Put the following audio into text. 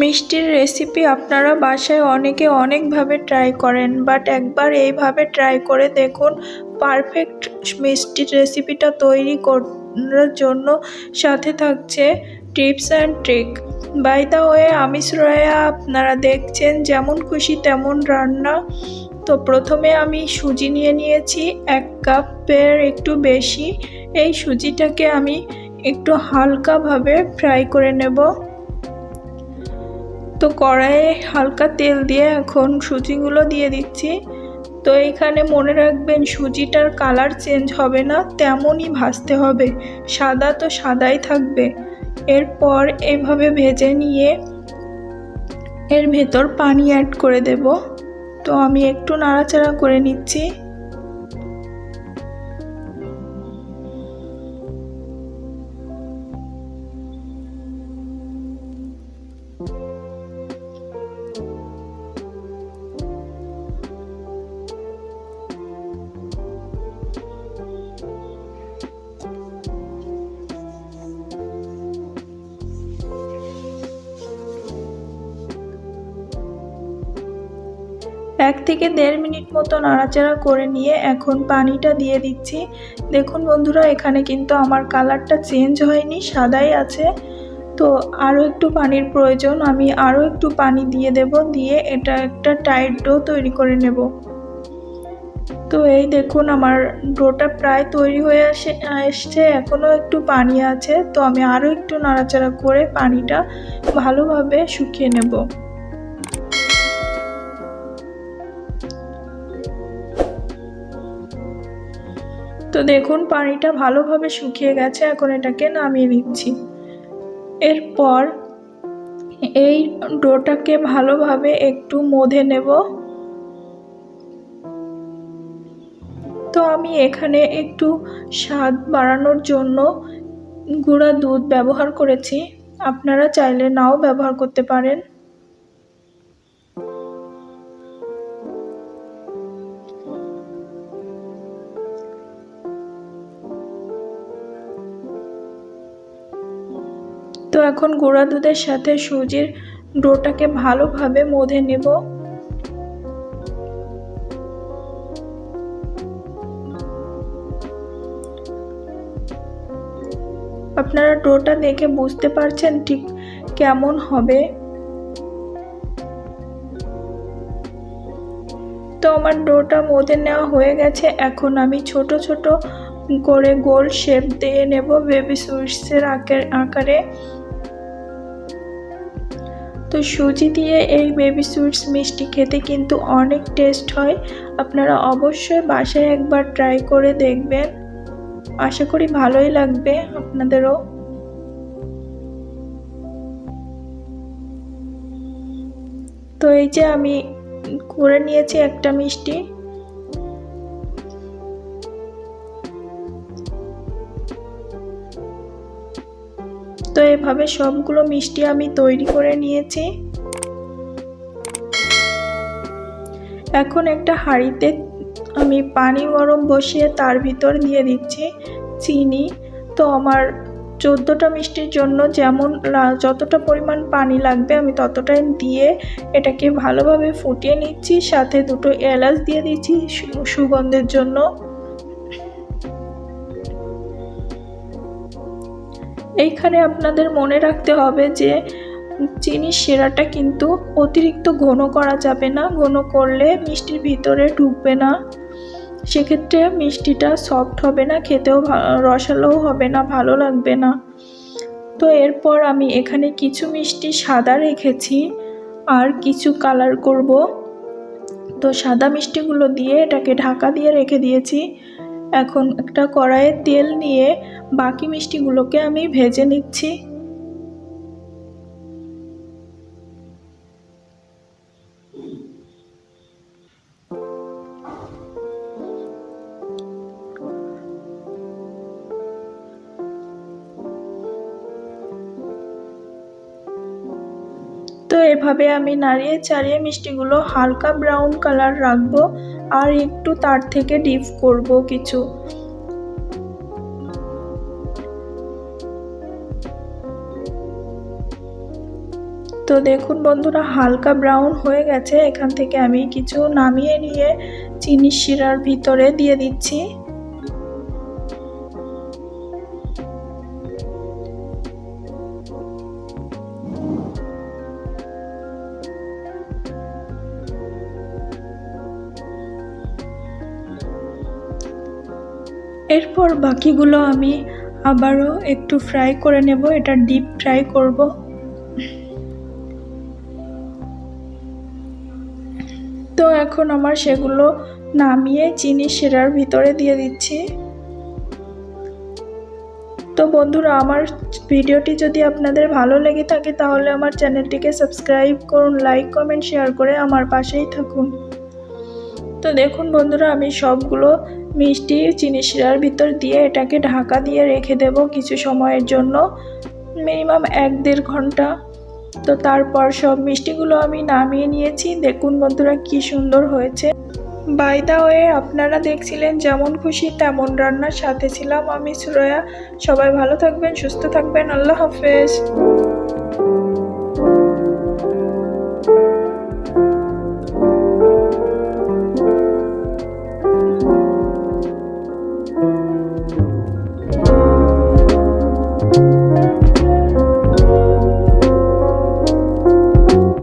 মিষ্টির রেসিপি আপনারা বাসায় অনেকে অনেকভাবে ট্রাই করেন বাট একবার এইভাবে ট্রাই করে দেখুন পারফেক্ট মিষ্টির রেসিপিটা তৈরি করার জন্য সাথে থাকছে tips and trick by the way আমি শ্রেয়া আপনারা দেখছেন, যেমন খুশি তেমন রান্না। তো প্রথমে আমি সুজি নিয়ে নিয়েছি, এক কাপের একটু বেশি। এই সুজিটাকে আমি একটু হালকাভাবে ফ্রাই করে নেব। তো কড়াইয়ে হালকা তেল দিয়ে এখন সুজিগুলো দিয়ে দিচ্ছি। তো এখানে মনে রাখবেন সুজিটার কালার চেঞ্জ হবে না, তেমনই ভাজতে হবে। সাদা তো সাদাই থাকবে। এরপর এভাবে ভেজে নিয়ে এর ভেতর পানি অ্যাড করে দেব। তো আমি একটু নাড়াচাড়া করে নিচ্ছি। এক থেকে দেড় মিনিট মতো নাড়াচাড়া করে নিয়ে এখন পানিটা দিয়ে দিচ্ছি। দেখুন বন্ধুরা, এখানে কিন্তু আমার কালারটা চেঞ্জ হয়নি, সাদাই আছে। তো আরও একটু পানির প্রয়োজন, আমি আরও একটু পানি দিয়ে দেব, দিয়ে এটা একটা টাইট ডো তৈরি করে নেব। তো এই দেখুন, আমার ডোটা প্রায় তৈরি হয়ে আসে, এসছে, এখনও একটু পানি আছে। তো আমি আরও একটু নাড়াচাড়া করে পানিটা ভালোভাবে শুকিয়ে নেব। তো দেখুন, পানিটা ভালোভাবে শুকিয়ে গেছে, এখন এটাকে নামিয়ে নিচ্ছি। এরপর এই ডোটাকে ভালোভাবে একটু মধে নেব। তো আমি এখানে একটু স্বাদ বাড়ানোর জন্য গুঁড়া দুধ ব্যবহার করেছি। আপনারা চাইলে নাও ব্যবহার করতে পারেন। তো এখন গুঁড়া দুধের সাথে সুজির ডোটাকে ভালোভাবে মধে নেব। আপনারা ডোটা দেখে বুঝতে পারছেন ঠিক কেমন হবে। তো আমার ডোটা মধে নেওয়া হয়ে গেছে, এখন আমি ছোট ছোট করে গোল শেপ দিয়ে নেব বেবি সুইটসের আকারে। তো সুজি দিয়ে এই বেবি সুইটস মিষ্টি খেতে কিন্তু অনেক টেস্ট হয়। আপনারা অবশ্যই বাসায় একবার ট্রাই করে দেখবেন। আশা করি ভালোই লাগবে আপনাদেরও। তো এই যে আমি করে নিয়েছি একটা মিষ্টি। এভাবে সবগুলো মিষ্টি আমি তৈরি করে নিয়েছি। এখন একটা হাঁড়িতে আমি পানি গরম বসিয়ে তার ভিতর দিয়ে দিচ্ছি চিনি। তো আমার চোদ্দোটা মিষ্টির জন্য যেমন যতটা পরিমাণ পানি লাগবে আমি ততটাই দিয়ে এটাকে ভালোভাবে ফুটিয়ে নিচ্ছি। সাথে দুটো এলাচ দিয়ে দিচ্ছি সুগন্ধের জন্য। এইখানে আপনাদের মনে রাখতে হবে যে চিনির সেরাটা কিন্তু অতিরিক্ত ঘন করা যাবে না। ঘন করলে মিষ্টির ভিতরে ঢুকবে না। সেক্ষেত্রে মিষ্টিটা সফট হবে না, খেতেও রসালোও হবে না, ভালো লাগবে না। তো এরপর আমি এখানে কিছু মিষ্টি সাদা রেখেছি আর কিছু কালার করব। তো সাদা মিষ্টিগুলো দিয়ে এটাকে ঢাকা দিয়ে রেখে দিয়েছি। এখন একটা কড়াইয়ে তেল নিয়ে বাকি মিষ্টিগুলোকে আমি ভেজে নিচ্ছি। তো এভাবে আমি নাড়িয়ে চাড়িয়ে মিষ্টিগুলো হালকা ব্রাউন কালার রাখব। আর একটু তার থেকে ডিপ করব কিছু। তো দেখুন বন্ধুরা, হালকা ব্রাউন হয়ে গেছে। এখান থেকে আমি কিছু নামিয়ে নিয়ে চিনি শিরার ভিতরে দিয়ে দিচ্ছি। এরপর বাকিগুলো আমি আবারও একটু ফ্রাই করে নেব, এটা ডিপ ফ্রাই করব। তো এখন আমার সেগুলো নামিয়ে চিনি শিরার ভিতরে দিয়ে দিচ্ছি। তো বন্ধুরা, আমার ভিডিওটি যদি আপনাদের ভালো লেগে থাকে, তাহলে আমার চ্যানেলটিকে সাবস্ক্রাইব করুন, লাইক, কমেন্ট, শেয়ার করে আমার পাশেই থাকুন। তো দেখুন বন্ধুরা, আমি সবগুলো মিষ্টি চিনি শিরার ভিতর দিয়ে এটাকে ঢাকা দিয়ে রেখে দেব কিছু সময়ের জন্য, মিনিমাম এক দেড় ঘণ্টা। তো তারপর সব মিষ্টিগুলো আমি নামিয়ে নিয়েছি। দেখুন বন্ধুরা কি সুন্দর হয়েছে। বাই দা ওয়ে আপনারা দেখছিলেন যেমন খুশি তেমন রান্নার সাথে ছিলাম আমি, সুরয়া। সবাই ভালো থাকবেন, সুস্থ থাকবেন। আল্লাহ হাফেজ।